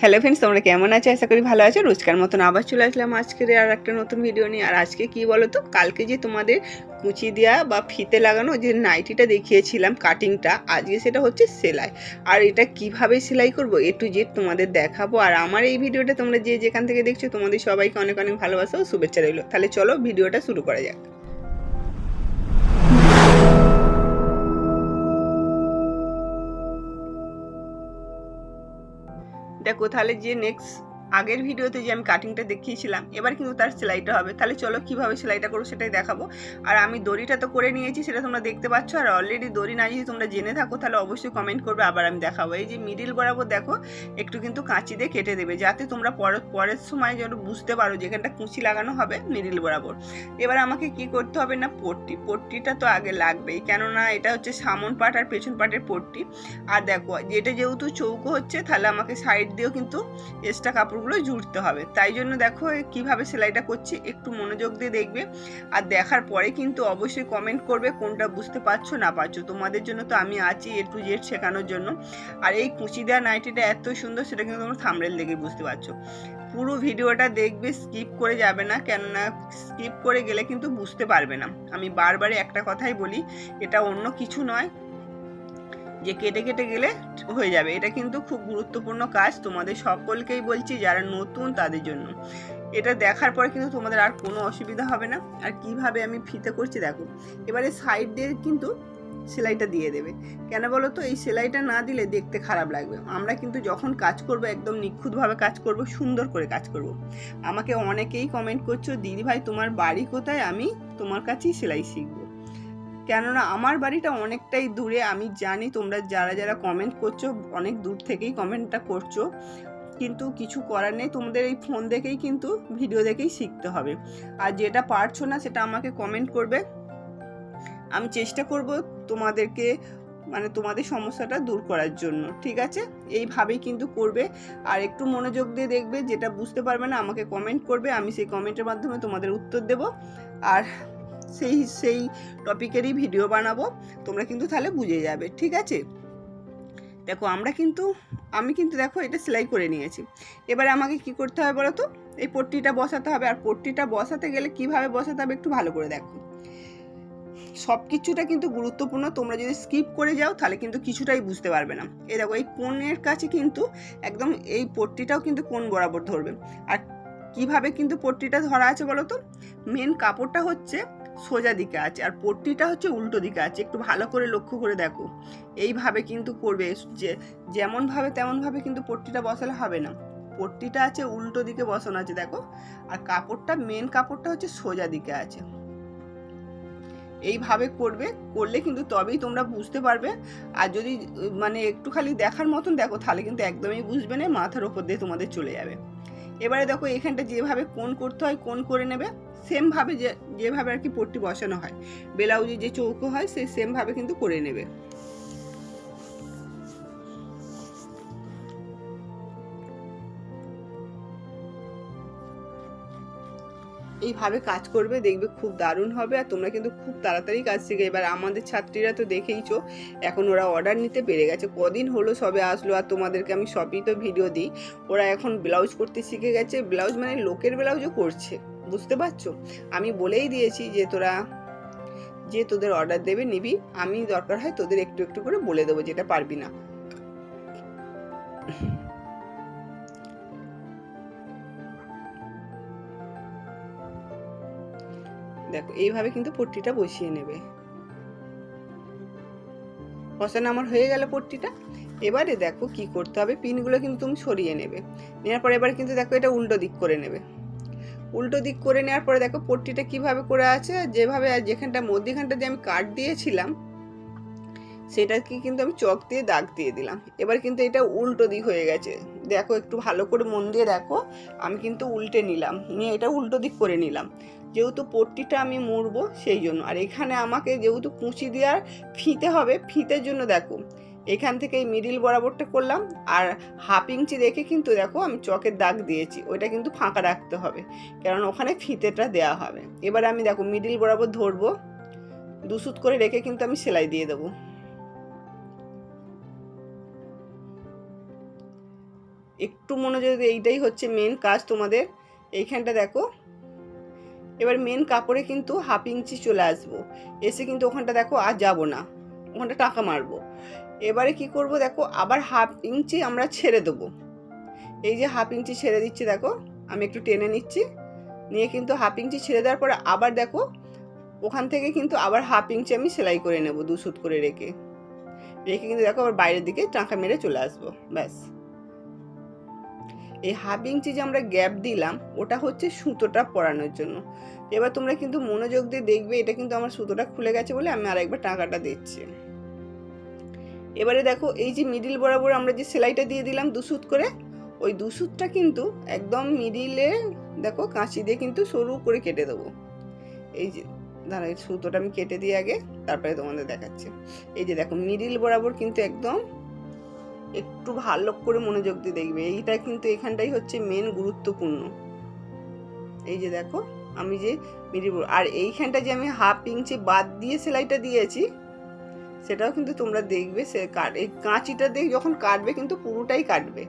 Hello friends তোমরা কেমন আছো? আশা করি ভালো আছো। রোজকার মতন আবার চলে আসলাম আজকের আর একটা নতুন ভিডিও নিয়ে। আর আজকে কি বলো তো কালকে যে তোমাদের কুচি দেওয়া বা ফিতে লাগানো যে নাইটিটা দেখিয়েছিলাম কাটিংটা আজকে সেটা হচ্ছে সেলাই। আর এটা কীভাবে সেলাই করব? এ টু জেড তোমাদের দেখাবো। আর আমার এই ভিডিওটা তোমরা যে যেখান থেকে দেখছ, তোমাদের সবাইকে অনেক অনেক ভালোবাসা ও শুভেচ্ছা রইল। তাহলে চলো ভিডিওটা শুরু করা যাক। দেখো তাহলে যে নেক্সট আগের ভিডিওতে যে আমি কাটিংটা দেখিয়েছিলাম, এবার কিন্তু তার সেলাইটা হবে। তাহলে চলো কীভাবে সেলাইটা করব সেটাই দেখাবো। আর আমি দড়িটা তো করে নিয়েছি, সেটা তোমরা দেখতে পাচ্ছ। আর অলরেডি দড়ি না যদি তোমরা জেনে থাকো, তাহলে অবশ্যই কমেন্ট করবে, আবার আমি দেখাবো। এই যে মিডিল বরাবর দেখো, একটু কিন্তু কাঁচি দিয়ে কেটে দেবে, যাতে তোমরা পরের পরের সময় যেন বুঝতে পারো যেখানটা কুচি লাগানো হবে মিডিল বরাবর। এবার আমাকে কি করতে হবে না, পট্টি। পট্টিটা তো আগে লাগবেই, কেননা এটা হচ্ছে সামন পাট আর পেছন পাটের পট্টি। আর দেখো, যেটা যেহেতু চৌকো হচ্ছে, তাহলে আমাকে সাইড দিয়েও কিন্তু এক্সট্রা কাপড়গুলো জুড়তে হবে। তাই জন্য দেখো কীভাবে সেলাইটা করছি, একটু মনোযোগ দিয়ে দেখবে। আর দেখার পরে কিন্তু অবশ্যই কমেন্ট করবে কোনটা বুঝতে পারছ, না পারছ। তোমাদের জন্য তো আমি আছি এ টু জেড শেখানোর জন্য। আর এই কুচি দেওয়া নাইটিটা এত সুন্দর, সেটা কিন্তু তোমরা থামরেল দেখে বুঝতে পারছ। পুরো ভিডিওটা দেখবে স্কিপ করে যাবে না, কেননা স্কিপ করে গেলে কিন্তু বুঝতে পারবে না। আমি বারবারই একটা কথাই বলি, এটা অন্য কিছু নয়। যে কেটে কেটে গেলে হয়ে যাবে। এটা কিন্তু খুব গুরুত্বপূর্ণ কাজ। তোমাদের সকলকেই বলছি যারা নতুন তাদের জন্য। এটা দেখার পরে কিন্তু তোমাদের আর কোনো অসুবিধা হবে না। আর কীভাবে আমি ফিতে করছি দেখো। এবারে সাইড দিয়ে কিন্তু সেলাইটা দিয়ে দেবে। কেন বলো তো এই সেলাইটা না দিলে দেখতে খারাপ লাগবে। আমরা কিন্তু যখন কাজ করব, একদম নিখুঁতভাবে কাজ করব, সুন্দর করে কাজ করব। আমাকে অনেকেই কমেন্ট করছ দিদি ভাই তোমার বাড়ি কোথায়? আমি তোমার কাছেই সেলাই শিখব। কেননা আমার বাড়িটা অনেকটাই দূরে। আমি জানি তোমরা যারা যারা কমেন্ট করছ, অনেক দূর থেকেই কমেন্টটা করছ। কিন্তু কিছু করার নেই। তোমাদের এই ফোন দেখেই কিন্তু ভিডিও দেখেই শিখতে হবে। আর যেটা পারছ না, সেটা আমাকে কমেন্ট করবে। আমি চেষ্টা করব তোমাদেরকে মানে তোমাদের সমস্যাটা দূর করার জন্য। ঠিক আছে? এইভাবেই কিন্তু করবে। আর একটু মনোযোগ দিয়ে দেখবে, যেটা বুঝতে পারবে না, আমাকে কমেন্ট করবে। আমি সেই কমেন্টের মাধ্যমে তোমাদের উত্তর দেব। আর সেই সেই টপিকেরই ভিডিও বানাবো। তোমরা কিন্তু তাহলে বুঝে যাবে, ঠিক আছে? দেখো, আমরা কিন্তু, আমি কিন্তু দেখো এটা সেলাই করে নিয়েছি। এবারে আমাকে কি করতে হবে বলো তো? এই পট্টিটা বসাতে হবে। আর পট্টিটা বসাতে গেলে কীভাবে বসাতে হবে একটু ভালো করে দেখো। সব কিছুটা কিন্তু গুরুত্বপূর্ণ। তোমরা যদি স্কিপ করে যাও, তাহলে কিন্তু কিছুটাই বুঝতে পারবে না। এই দেখো, এই কোণের কাছে কিন্তু একদম এই পট্টিটাও কিন্তু কোণ বরাবর ধরবে। আর কীভাবে কিন্তু পট্টিটা ধরা আছে বলো তো? মেন কাপড়টা হচ্ছে সোজা দিকে আছে। আর পট্টিটা হচ্ছে উল্টো দিকে আছে। একটু ভালো করে লক্ষ্য করে দেখো। এইভাবে কিন্তু করবে। যে, যেমনভাবে তেমনভাবে কিন্তু পট্টিটা বসালে হবে না। পট্টিটা আছে উল্টো দিকে বসানো আছে, দেখো। আর কাপড়টা মেন কাপড়টা হচ্ছে সোজা দিকে আছে। এইভাবে করবে, করলে কিন্তু তবেই তোমরা বুঝতে পারবে। আর যদি মানে একটু খালি দেখার মতন দেখো, তাহলে কিন্তু একদমই বুঝবে না, মাথার ওপর দিয়ে তোমাদের চলে যাবে। এবারে দেখো, এখানটা যেভাবে কোন করতে হয় কোন করে নেবে। সেমভাবে যে যেভাবে আর কি পট্টি বসানো হয়। ব্লাউজে যে চৌকো হয় সেই সেমভাবে কিন্তু করে নেবে। এইভাবে কাজ করবে, দেখবে খুব দারুণ হবে আর তোমরা কিন্তু খুব তাড়াতাড়ি কাজ শিখে। এবার আমাদের ছাত্রীরা তো দেখেইছো, এখন ওরা অর্ডার নিতে পেরে গেছে। কদিন হলো সবে আসলো আর তোমাদেরকে আমি সবই তো ভিডিও দিই। ওরা এখন ব্লাউজ করতে শিখে গেছে। ব্লাউজ মানে লোকের ব্লাউজও করছে। বুঝতে পারছ? আমি বলেই দিয়েছি যে তোরা, যে তোদের অর্ডার দেবে নিবি। আমি দরকার হয় তোদের একটু একটু করে বলে দেবো যেটা পারবি না। দেখো, এইভাবে কিন্তু পট্টিটা বসিয়ে নেবে। বসানো আমার হয়ে গেল পট্টিটা। এবারে দেখো কি করতে হবে, পিনগুলো কিন্তু তুমি সরিয়ে নেবে। নেওয়ার পরে এবার কিন্তু দেখো এটা উল্টো দিক করে নেবে। উল্টো দিক করে নেওয়ার পরে দেখো পট্টিটা কীভাবে করে আছে যেভাবে আর যেখানটা মধ্যখানটা যে আমি কাট দিয়েছিলাম, সেটাকে কিন্তু আমি চক দিয়ে দাগ দিয়ে দিলাম। এবার কিন্তু এটা উল্টো দিক হয়ে গেছে। দেখো একটু ভালো করে মন দিয়ে দেখো, আমি কিন্তু উল্টে নিলাম, নিয়ে এটা উল্টো দিক করে নিলাম। যেহেতু পট্টিটা আমি মুড়বো সেই জন্য। আর এখানে আমাকে যেহেতু কুঁচি দেওয়ার ফিতে হবে, ফিতের জন্য দেখো এখান থেকে এই মিডিল বরাবরটা করলাম, আর হাফ ইঞ্চি রেখে কিন্তু দেখো আমি চকের দাগ দিয়েছি, ওইটা কিন্তু ফাঁকা রাখতে হবে কারণ ওখানে ফিতেটা দেওয়া হবে। এবার আমি দেখো মিডিল বরাবর ধরবো, দুসুত করে রেখে কিন্তু আমি সেলাই দিয়ে দেবো। একটু মনোযোগ দিয়ে এইটাই হচ্ছে মেন কাজ তোমাদের, এইখানটা দেখো। এবার মেন কাপড়ে কিন্তু হাফ ইঞ্চি চলে আসব, এসে কিন্তু ওখানটা দেখো আর যাব না, ওখানটা টাকা মারবো। এবারে কি করব দেখো, আবার হাফ ইঞ্চি আমরা ছেড়ে দেবো। এই যে হাফ ইঞ্চি ছেড়ে দিচ্ছি দেখো, আমি একটু টেনে নিচ্ছি। নিয়ে কিন্তু হাফ ইঞ্চি ছেড়ে দেওয়ার পরে আবার দেখো, ওখান থেকে কিন্তু আবার হাফ ইঞ্চি আমি সেলাই করে নেব দু সুত করে রেখে। রেখে কিন্তু দেখো আবার বাইরের দিকে টাকা মেরে চলে আসব, ব্যাস। এই হাফ ইঞ্চি যে আমরা গ্যাপ দিলাম, ওটা হচ্ছে সুতোটা পরানোর জন্য। এবার তোমরা কিন্তু মনোযোগ দিয়ে দেখবে, এটা কিন্তু আমার সুতোটা খুলে গেছে বলে আমি আরেকবার টাকাটা দিচ্ছি। এবারে দেখো এই যে মিডিল বরাবর আমরা যে সেলাইটা দিয়ে দিলাম দুসুত করে, ওই দুসুতটা কিন্তু একদম মিডিলে দেখো কাঁচি দিয়ে কিন্তু সরু করে কেটে দেবো। এই যে দাঁড়া এই সুতোটা আমি কেটে দিই আগে, তারপরে তোমাদের দেখাচ্ছি। এই যে দেখো মিডিল বরাবর কিন্তু একদম একটু ভালো করে মনোযোগ দিয়ে দেখবে। এইটা কিন্তু এখানটাই হচ্ছে মেন গুরুত্বপূর্ণ। এই যে দেখো, আমি যে মিডিল আর এইখানটা যে আমি হাফ ইঞ্চি বাদ দিয়ে সেলাইটা দিয়েছি সেটাও কিন্তু তোমরা দেখবে, সে এই কাঁচিটা দিয়ে যখন কাটবে কিন্তু পুরোটাই কাটবে।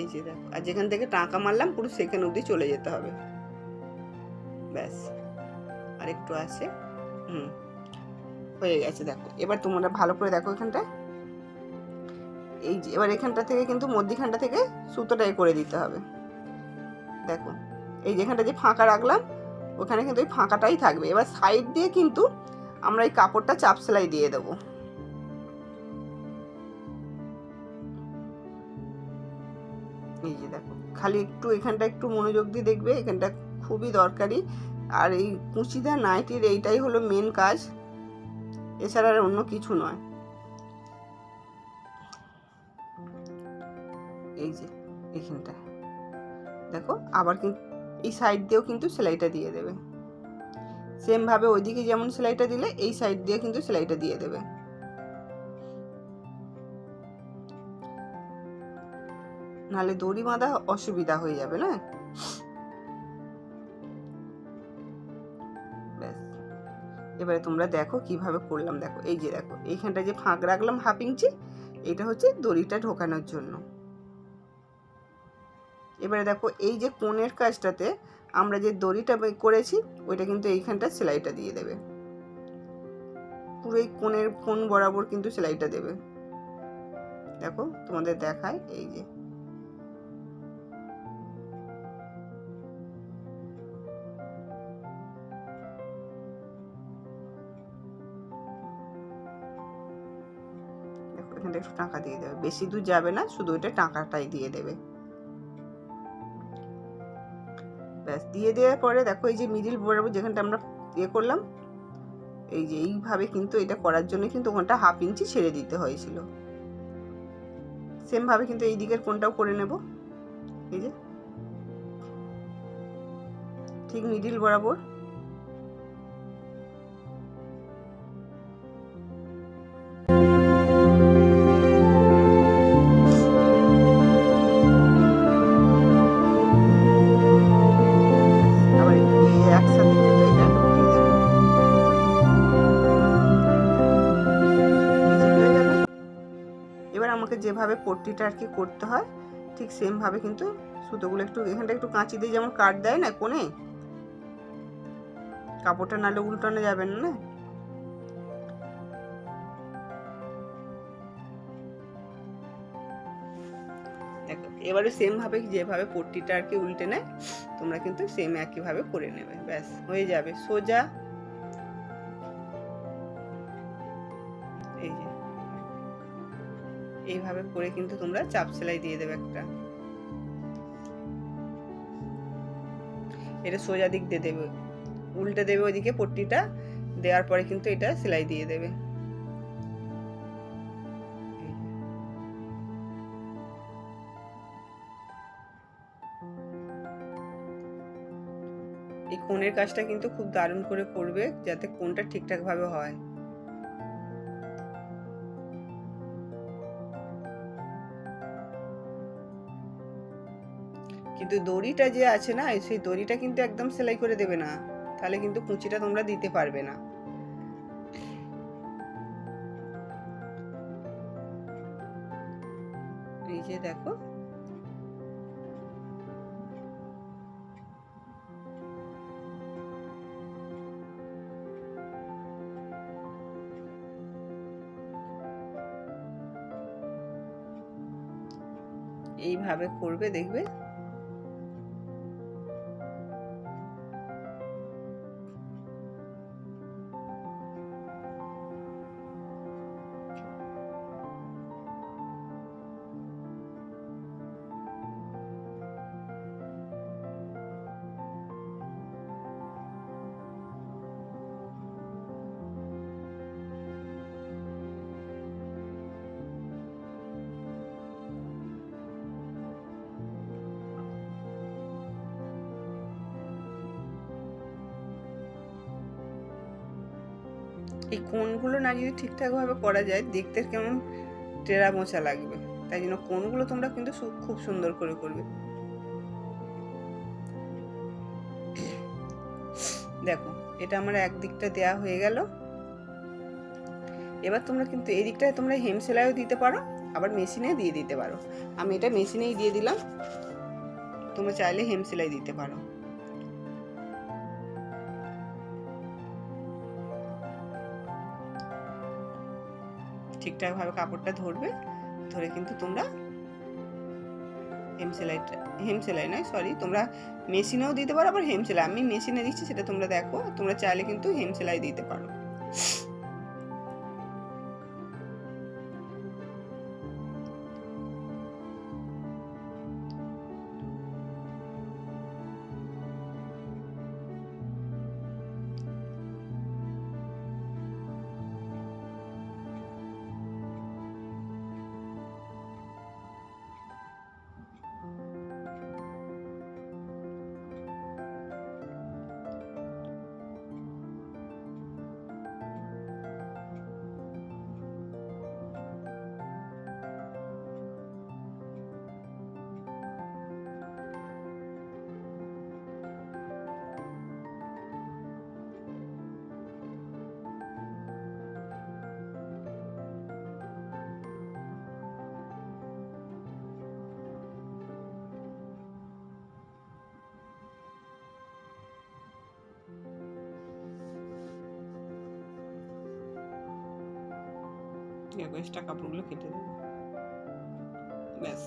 এই যে দেখো, আর যেখান থেকে টাকা মারলাম পুরো সেখানে অবধি চলে যেতে হবে। ব্যাস আর একটু আছে। হুম, হয়ে গেছে দেখো। এবার তোমরা ভালো করে দেখো এখানটা এই যে, এবার এখানটা থেকে কিন্তু মধ্যিখানটা থেকে সুতোটাই করে দিতে হবে। দেখো, এই যেখানটা যে ফাঁকা রাখলাম ওখানে কিন্তু ওই ফাঁকাটাই থাকবে। এবার সাইড দিয়ে কিন্তু আমরা এই কাপড়টা চাপ সেলাই দিয়ে দেবো। এই যে দেখো, খালি একটু এখানটা একটু মনোযোগ দিয়ে দেখবে, এখানটা খুবই দরকারি। আর এই কুচিদা নাইটির এইটাই হলো মেন কাজ। এছাড়া আর অন্য কিছু নয়। এই যে এইখানটা দেখো, আবার কিন্তু এই সাইড দিয়েও কিন্তু সেলাইটা দিয়ে দেবে। সেমভাবে ওইদিকে যেমন সেলাইটা দিলে, এই সাইড দিয়ে কিন্তু সেলাইটা দিয়ে দেবে। নাহলে দড়ি বাঁধা অসুবিধা হয়ে যাবে, না? ব্যাস। এবারে তোমরা দেখো কীভাবে করলাম। দেখো, এই যে দেখো এইখানটা যে ফাঁক রাখলাম হাফ ইঞ্চি, এটা হচ্ছে দড়িটা ঢোকানোর জন্য। এবারে দেখো এই যে কোণের কাজটাতে আমরা যে দড়িটা করেছি, ওইটা কিন্তু এইখানটা সেলাইটা দিয়ে দেবে। পুরো এই কোণের কোণ বরাবর কিন্তু সেলাইটা দেবে। দেখো তোমাদের দেখায় এই যে। একটু টাকা দিয়ে দেবে। বেশি দূর যাবে না, শুধু ওইটা টাকাটাই দিয়ে দেবে। দিয়ে দেওয়ার পরে দেখো এই যে মিডিল বরাবর যেখানটা আমরা ইয়ে করলাম, এই যে এইভাবে কিন্তু এটা করার জন্য কিন্তু ওখানটা হাফ ইঞ্চি ছেড়ে দিতে হয়েছিল। সেমভাবে কিন্তু এই দিকের কোনটাও করে নেব, এই যে। ঠিক মিডিল বরাবর। পট্টিটা আর কি করতে হয়, ঠিক সেমভাবে কিন্তু সুতোগুলো একটু, এখানটা একটু কাঁচি দিয়ে যেমন কাট দেয় না কোণে, কাপড়টা নালে উল্টানো যাবে না না? এবারে সেম ভাবে যেভাবে পট্টিটা আর কি উল্টে নেয়, তোমরা কিন্তু সেম একইভাবে করে নেবে, ব্যাস, হয়ে যাবে, সোজা। এই যে। এইভাবে করে কিন্তু তোমরা চাপ সেলাই দিয়ে দেবে একটা। এটা সোজা দিক দিয়ে দেবে। উল্টে দেবে ওইদিকে পট্টিটা, দেওয়ার পরে কিন্তু এটা সেলাই দিয়ে দেবে। এই। কোণের কাজটা কিন্তু খুব দারুণ করে করবে, যাতে কোণটা ঠিকঠাক ভাবে হয়। কিন্তু দড়িটা যে আছে না সেই দড়িটা কিন্তু একদম সেলাই করে দেবে না। তাহলে কিন্তু কুচিটা তোমরা দিতে পারবে না। যে দেখো। এইভাবে করবে, দেখবে? এই কোণগুলো না যদি ঠিকঠাকভাবে করা যায়, দেখতে কেমন টেরা মোচা লাগবে। তাই জন্য কোনগুলো তোমরা কিন্তু খুব সুন্দর করে করবে। দেখো, এটা আমার একদিকটা দেয়া হয়ে গেল। এবার তোমরা কিন্তু এই দিকটায় তোমরা হেম সেলাইও দিতে পারো, আবার মেশিনে দিয়ে দিতে পারো। আমি এটা মেশিনেই দিয়ে দিলাম। তোমরা চাইলে হেম সেলাই দিতে পারো। ঠিকঠাকভাবে কাপড়টা ধরবে, ধরে কিন্তু তোমরা হেম সেলাইটা হেম সেলাই নয় সরি তোমরা মেশিনেও দিতে পারো, আবার হেম সেলাই আমি মেশিনে দিচ্ছি, সেটা তোমরা দেখো, তোমরা চাইলে কিন্তু হেম সেলাই দিতে পারো। দেখো এক্সট্রা কাপড়গুলো কেটে দেবো। ব্যাস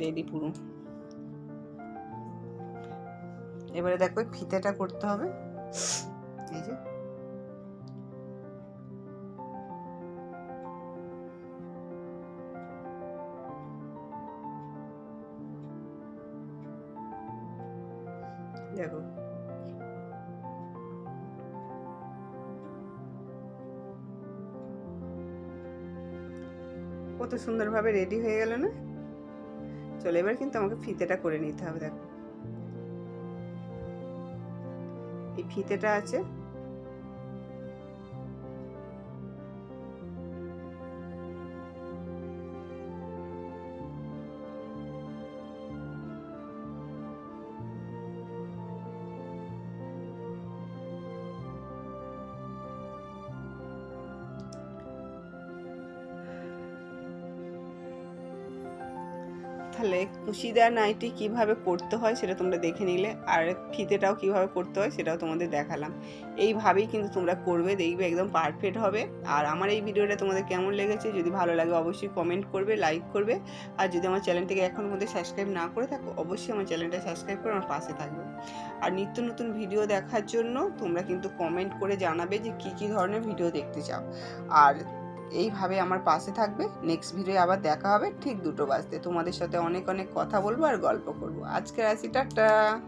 রেডি পুরো। এবারে দেখো ফিতেটা করতে হবে। এই যে। দেখো কত সুন্দরভাবে রেডি হয়ে গেল না? চলো এবার কিন্তু আমাকে ফিতেটা করে নিতে হবে, দেখো। এই ফিতেটা আছে কুশিদার নাইটি কীভাবে করতে হয় সেটা তোমরা দেখে নিলে, আর ফিতেটাও কীভাবে করতে হয় সেটাও তোমাদের দেখালাম। এইভাবেই কিন্তু তোমরা করবে, দেখবে একদম পারফেক্ট হবে। আর আমার এই ভিডিওটা তোমাদের কেমন লেগেছে, যদি ভালো লাগে অবশ্যই কমেন্ট করবে লাইক করবে। আর যদি আমার চ্যানেলটিকে এখনও মধ্যে সাবস্ক্রাইব না করে থাকো, অবশ্যই আমার চ্যানেলটা সাবস্ক্রাইব করে আমার পাশে থাকবে। আর নিত্য নতুন ভিডিও দেখার জন্য তোমরা কিন্তু কমেন্ট করে জানাবে যে কী কী ধরনের ভিডিও দেখতে চাও। আর এইভাবে আমার পাশে থাকবে। নেক্সট ভিডিও আবার দেখা হবে ঠিক দুটো বাজতে। তোমাদের সাথে অনেক অনেক কথা বলব আর গল্প করব। আজকের আসি টাটা!